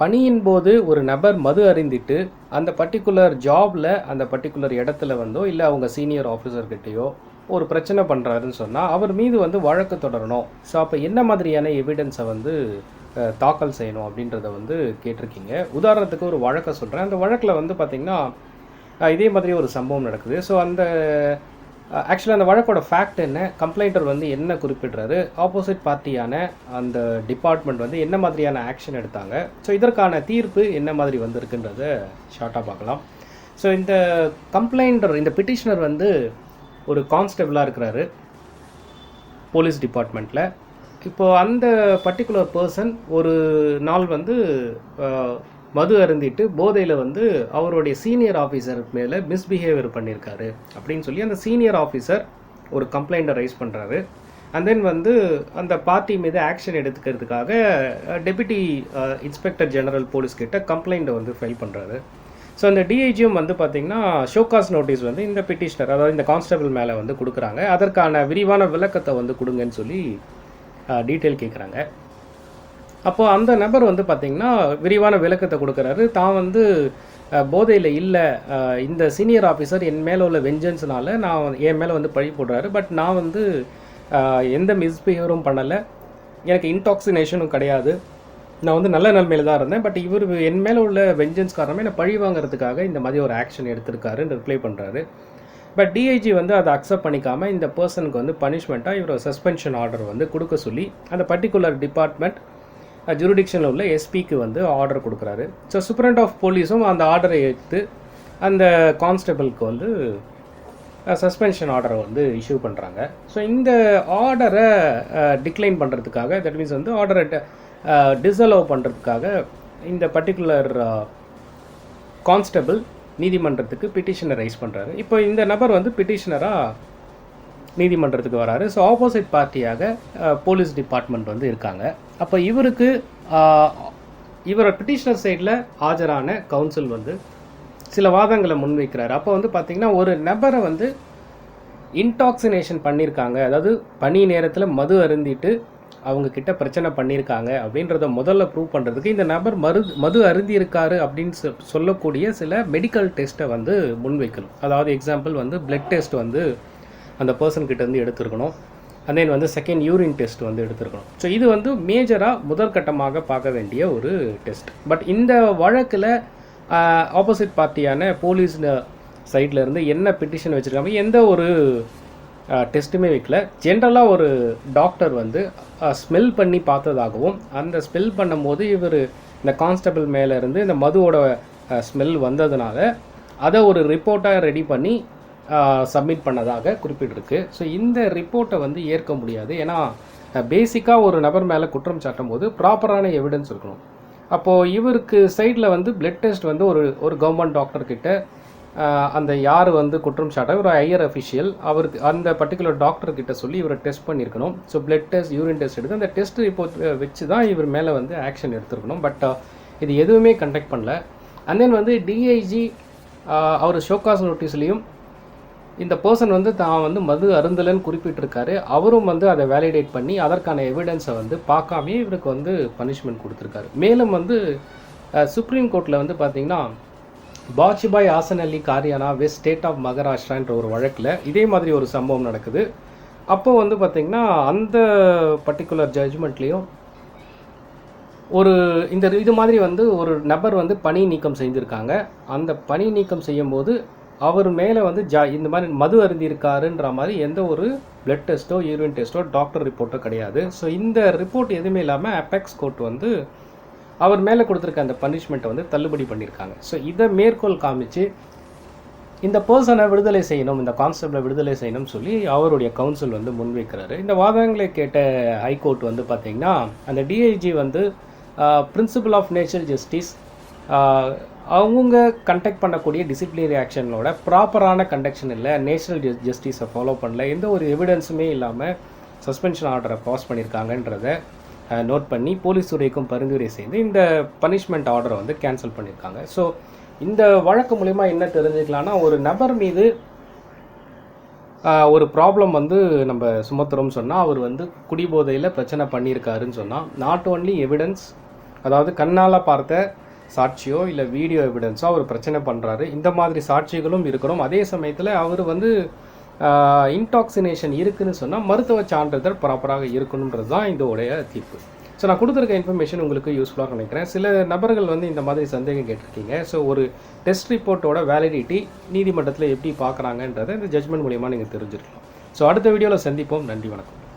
பணியின் போது ஒரு நபர் மது அறிந்திட்டு அந்த பர்டிகுலர் ஜாபில் அந்த பர்டிகுலர் இடத்துல வந்தோ இல்லை அவங்க சீனியர் ஆஃபீஸர்கிட்டயோ ஒரு பிரச்சனை பண்ணுறாருன்னு சொன்னால் அவர் மீது வந்து வழக்கு தொடரணும். ஸோ அப்போ என்ன மாதிரியான எவிடன்ஸை வந்து தாக்கல் செய்யணும் அப்படின்றத வந்து கேட்டிருக்கீங்க. உதாரணத்துக்கு ஒரு வழக்கை சொல்கிறேன் அந்த வழக்கில் வந்து பார்த்திங்கன்னா இதே மாதிரி ஒரு சம்பவம் நடக்குது. ஸோ அந்த ஆக்சுவலாக அந்த வழக்கோட ஃபேக்ட் என்ன? கம்ப்ளைண்டர் வந்து என்ன குறிப்பிடுறாரு? ஆப்போசிட் பார்ட்டியான அந்த டிபார்ட்மெண்ட் வந்து என்ன மாதிரியான ஆக்ஷன் எடுத்தாங்க? ஸோ இதற்கான தீர்ப்பு என்ன மாதிரி வந்திருக்குன்றத ஷார்ட்டாக பார்க்கலாம். ஸோ இந்த கம்ப்ளைண்டர் இந்த பிட்டிஷனர் வந்து ஒரு கான்ஸ்டபிளாக இருக்கிறாரு. போலீஸ் டிபார்ட்மெண்ட்டில் இப்போது அந்த பர்டிகுலர் பர்சன் ஒரு நாள் வந்து மது அருந்திட்டு போதையில் வந்து அவருடைய சீனியர் ஆஃபீஸர் மேலே மிஸ்பிஹேவியர் பண்ணியிருக்காரு அப்படின்னு சொல்லி அந்த சீனியர் ஆஃபீஸர் ஒரு கம்ப்ளைண்ட்டை ரைஸ் பண்ணுறாரு அண்ட் தென் வந்து அந்த பார்ட்டி மீது ஆக்ஷன் எடுத்துக்கிறதுக்காக டெபியூட்டி இன்ஸ்பெக்டர் ஜெனரல் போலீஸ் கிட்ட கம்ப்ளைண்ட்டை வந்து ஃபைல் பண்ணுறாரு ஸோ அந்த டிஐஜியும் வந்து பார்த்தீங்கன்னா ஷோகாஸ் நோட்டீஸ் வந்து இந்த பிட்டிஷனர் அதாவது இந்த கான்ஸ்டபிள் மேலே வந்து கொடுக்குறாங்க. அதற்கான விரிவான விளக்கத்தை வந்து கொடுங்கன்னு சொல்லி டீட்டெயில் கேட்குறாங்க அப்போது அந்த நபர் வந்து பார்த்திங்கன்னா விரிவான விளக்கத்தை கொடுக்குறாரு. தான் வந்து போதையில் இல்லை இந்த சீனியர் ஆஃபீஸர் என் மேலே உள்ள வெஞ்சன்ஸ்னால நான் வந்து- என் மேலே வந்து பழி போடுறாரு. பட் நான் வந்து எந்த மிஸ்பிஹேவரும் பண்ணலை. எனக்கு இன்டாக்சினேஷனும் கிடையாது. நான் வந்து நல்ல நிலைமையில் தான் இருந்தேன். பட் இவர் என் மேலே உள்ள வெஞ்சன்ஸ் காரணமே என்னை பழி வாங்குறதுக்காக இந்த மாதிரி ஒரு ஆக்ஷன் எடுத்திருக்காருன்னு ரிப்ளை பண்ணுறாரு பட் டிஐஜி வந்து அதை அக்செப்ட் பண்ணிக்காமல் இந்த பர்சனுக்கு வந்து பனிஷ்மெண்ட்டாக இவர் சஸ்பென்ஷன் ஆர்டர் வந்து கொடுக்க சொல்லி அந்த பர்டிகுலர் டிபார்ட்மெண்ட் ஜூரிடிக்ஷனில் உள்ள எஸ்பிக்கு வந்து ஆர்டர் கொடுக்குறாரு. ஸோ சூப்பரண்ட் ஆஃப் போலீஸும் அந்த ஆர்டரை எடுத்து அந்த கான்ஸ்டபிளுக்கு வந்து சஸ்பென்ஷன் ஆர்டரை வந்து இஷ்யூ பண்ணுறாங்க ஸோ இந்த ஆர்டரை டிக்ளைன் பண்ணுறதுக்காக தட் மீன்ஸ் வந்து ஆர்டரை டிசலோவ் பண்ணுறதுக்காக இந்த பர்டிகுலர் கான்ஸ்டபிள் நீதிமன்றத்துக்கு பிட்டிஷனை ரைஸ் பண்ணுறாரு இப்போ இந்த நபர் வந்து பிட்டிஷனராக நீதிமன்றத்துக்கு வராரு. ஸோ ஆப்போசிட் பார்ட்டியாக போலீஸ் டிபார்ட்மெண்ட் வந்து இருக்காங்க. அப்போ இவருக்கு இவரை பிட்டிஷனர் சைடில் ஆஜரான கவுன்சில் வந்து சில வாதங்களை முன்வைக்கிறார். அப்போ வந்து பார்த்தீங்கன்னா ஒரு நபரை வந்து இன்டாக்சினேஷன் பண்ணியிருக்காங்க அதாவது பனி நேரத்தில் மது அருந்திட்டு அவங்க கிட்ட பிரச்சனை பண்ணியிருக்காங்க அப்படின்றத முதல்ல ப்ரூவ் பண்ணுறதுக்கு இந்த நபர் மரு மது அருந்தியிருக்காரு அப்படின்னு சொல்லக்கூடிய சில மெடிக்கல் டெஸ்ட்டை வந்து முன்வைக்கணும். அதாவது எக்ஸாம்பிள் வந்து பிளட் டெஸ்ட் வந்து அந்த பர்சன்கிட்டேருந்து கிட்ட எடுத்திருக்கணும். And தென் வந்து செகண்ட் யூரின் டெஸ்ட் வந்து எடுத்துருக்கணும். ஸோ இது வந்து மேஜராக முதற்கட்டமாக பார்க்க வேண்டிய ஒரு டெஸ்ட் பட் இந்த வழக்கில் ஆப்போசிட் பார்ட்டியான போலீஸ் சைடில் இருந்து என்ன பெட்டிஷன் வச்சுருக்காங்க எந்த ஒரு டெஸ்ட்டுமே வைக்கல. ஜென்ரலாக ஒரு டாக்டர் வந்து ஸ்மெல் பண்ணி பார்த்ததாகவும் அந்த ஸ்மெல் பண்ணும்போது இவர் இந்த கான்ஸ்டபிள் மேலே இருந்து இந்த மதுவோட ஸ்மெல் வந்ததுனால அதை ஒரு ரிப்போர்ட்டாக ரெடி பண்ணி சப்மிட் பண்ணதாக குறிப்பிட்டிருக்கு. ஸோ இந்த ரிப்போர்ட்டை வந்து ஏற்க முடியாது. ஏன்னா பேசிக்காக ஒரு நபர் மேலே குற்றம் சாட்டும் போது ப்ராப்பரான எவிடன்ஸ் இருக்கணும். அப்போது இவருக்கு சைடில் வந்து பிளட் டெஸ்ட் வந்து ஒரு ஒரு கவர்மெண்ட் டாக்டர்கிட்ட அந்த யார் வந்து குற்றம் சாட்ட ஒரு ஹையர் அஃபிஷியல் அவருக்கு அந்த பர்டிகுலர் டாக்டர்கிட்ட சொல்லி இவரை டெஸ்ட் பண்ணியிருக்கணும். So blood test urine test எடுத்து அந்த டெஸ்ட் ரிப்போர்ட் வச்சு தான் இவர் மேலே வந்து ஆக்ஷன் எடுத்திருக்கணும். பட் இது எதுவுமே கண்டக்ட் பண்ணல. அண்ட் தென் வந்து டிஐஜி அவர் ஷோகாஸ் நோட்டீஸ்லேயும் இந்த பர்சன் வந்து தான் வந்து மது அருந்தலன்னு குறிப்பிட்டிருக்காரு. அவரும் வந்து அதை வேலிடேட் பண்ணி அதற்கான எவிடன்ஸை வந்து பார்க்காமே இவருக்கு வந்து பனிஷ்மெண்ட் கொடுத்துருக்காரு. மேலும் வந்து சுப்ரீம் கோர்ட்டில் வந்து பார்த்தீங்கன்னா பாஜ்பாய் ஆசன் அலி காரியானா வெஸ்ட் ஸ்டேட் ஆஃப் மகாராஷ்டிரான்ற ஒரு வழக்கில் இதே மாதிரி ஒரு சம்பவம் நடக்குது. அப்போ வந்து பார்த்திங்கன்னா அந்த பர்டிகுலர் ஜட்ஜ்மெண்ட்லேயும் ஒரு இந்த இது மாதிரி வந்து ஒரு நபர் வந்து பணி நீக்கம் செய்திருக்காங்க. அந்த பணி நீக்கம் செய்யும்போது அவர் மேலே வந்து ஜா இந்த மாதிரி மது அருந்திருக்காருன்ற மாதிரி எந்த ஒரு பிளட் டெஸ்ட்டோ யூரின் டெஸ்ட்டோ டாக்டர் ரிப்போர்ட்டோ கிடையாது. ஸோ இந்த ரிப்போர்ட் எதுவுமே இல்லாமல் அபெக்ஸ் கோர்ட் வந்து அவர் மேலே கொடுத்துருக்க அந்த பனிஷ்மெண்ட்டை வந்து தள்ளுபடி பண்ணியிருக்காங்க. ஸோ இதை மேற்கோள் காமிச்சு இந்த பர்சனை விடுதலை செய்யணும் இந்த கான்ஸ்டபிளை விடுதலை செய்யணும்னு சொல்லி அவருடைய கவுன்சில் வந்து முன்வைக்கிறாரு. இந்த வாதங்களை கேட்ட ஹைகோர்ட் வந்து பார்த்திங்கன்னா அந்த டிஐஜி வந்து பிரின்சிபல் ஆஃப் நேச்சுரல் ஜஸ்டிஸ் அவங்க கண்டக்ட் பண்ணக்கூடிய டிசிப்ளினரி ஆக்ஷனோட ப்ராப்பரான கண்டக்ஷன் இல்லை நேஷனல் ஜஸ்டிஸை ஃபாலோ பண்ணல எந்த ஒரு எவிடன்ஸுமே இல்லாமல் சஸ்பென்ஷன் ஆர்டரை பாஸ் பண்ணியிருக்காங்கன்றத நோட் பண்ணி போலீஸ் துறைக்கும் பரிந்துரை செய்து இந்த பனிஷ்மெண்ட் ஆர்டரை வந்து கேன்சல் பண்ணியிருக்காங்க ஸோ இந்த வழக்கு மூலிமா என்ன தெரிஞ்சுக்கலாம்னா ஒரு நபர் மீது ஒரு ப்ராப்ளம் வந்து நம்ம சுமத்துறோம்னு சொன்னால் அவர் வந்து குடிபோதையில் பிரச்சனை பண்ணியிருக்காருன்னு சொன்னால் நாட் ஓன்லி எவிடன்ஸ் அதாவது கண்ணால் பார்த்த சாட்சியோ இல்லை வீடியோ எவிடன்ஸோ அவர் பிரச்சனை பண்ணுறாரு இந்த மாதிரி சாட்சிகளும் இருக்கணும். அதே சமயத்தில் அவர் வந்து இன்டாக்சினேஷன் இருக்குதுன்னு சொன்னால் மருத்துவ சான்றிதழ் ப்ராப்பராக இருக்கணுன்றது தான் இதோடைய தீர்ப்பு. ஸோ நான் கொடுத்துருக்க இன்ஃபர்மேஷன் உங்களுக்கு யூஸ்ஃபுல்லாக நினைக்கிறேன். சில நபர்கள் வந்து இந்த மாதிரி சந்தேகம் கேட்டிருக்கீங்க. ஸோ ஒரு டெஸ்ட் ரிப்போர்ட்டோட வேலிடிட்டி நீதிமன்றத்தில் எப்படி பார்க்குறாங்கன்றதை இந்த ஜட்மெண்ட் மூலியமாக நீங்கள் தெரிஞ்சிருக்கலாம். ஸோ அடுத்த வீடியோவில் சந்திப்போம். நன்றி வணக்கம்.